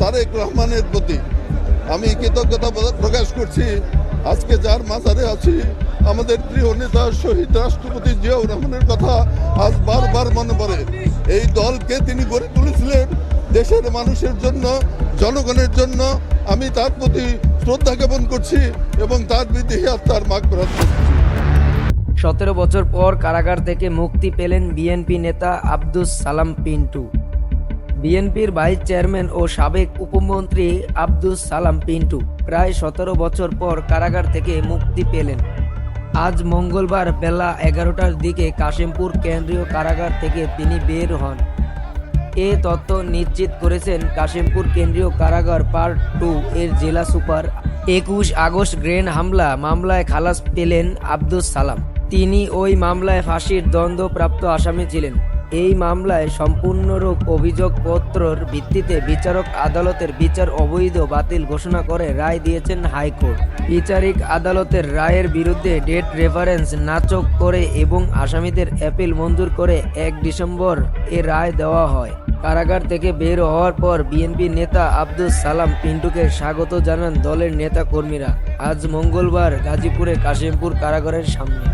তারেক রহমানের প্রতি আমি কৃতজ্ঞতা প্রকাশ করছি। আজকে যার মাজারে আছি, আমাদের প্রিয় নেতা শহীদ রাষ্ট্রপতি জিয়াউর রহমানের কথা আজ বারবার মনে পড়ে। এই দলকে তিনি গড়ে তুলেছিলেন দেশের মানুষের জন্য, জনগণের জন্য। আমি তার প্রতি শ্রদ্ধা জ্ঞাপন করছি এবং তার বিদেহী আত্মার মাগ করছি। সতেরো বছর পর কারাগার থেকে মুক্তি পেলেন বিএনপি নেতা আব্দুস সালাম পিন্টু। বিএনপির ভাইস চেয়ারম্যান ও সাবেক উপমন্ত্রী আব্দুস সালাম পিন্টু প্রায় সতেরো বছর পর কারাগার থেকে মুক্তি পেলেন। আজ মঙ্গলবার বেলা এগারোটার দিকে কাশিমপুর কেন্দ্রীয় কারাগার থেকে তিনি বের হন। এ তথ্য নিশ্চিত করেছেন কাশিমপুর কেন্দ্রীয় কারাগার পার্ট টু এর জেলা সুপার। একুশ আগস্ট গ্রেন হামলা মামলায় খালাস পেলেন আব্দুস সালাম। তিনি ওই মামলায় ফাঁসির দ্বন্দ্বপ্রাপ্ত আসামি ছিলেন। এই মামলায় সম্পূর্ণরূপ অভিযোগপত্রর ভিত্তিতে বিচারক আদালতের বিচার অবৈধ বাতিল ঘোষণা করে রায় দিয়েছেন হাইকোর্ট। বিচারিক আদালতের রায়ের বিরুদ্ধে ডেট রেফারেন্স নাচক করে এবং আসামিদের অ্যাপিল মঞ্জুর করে এক ডিসেম্বর এ রায় দেওয়া হয়। কারাগার থেকে বের হওয়ার পর বিএনপি নেতা আব্দুল সালাম পিন্টুকে স্বাগত জানান দলের নেতা কর্মীরা আজ মঙ্গলবার গাজীপুরে কাশিমপুর কারাগারের সামনে।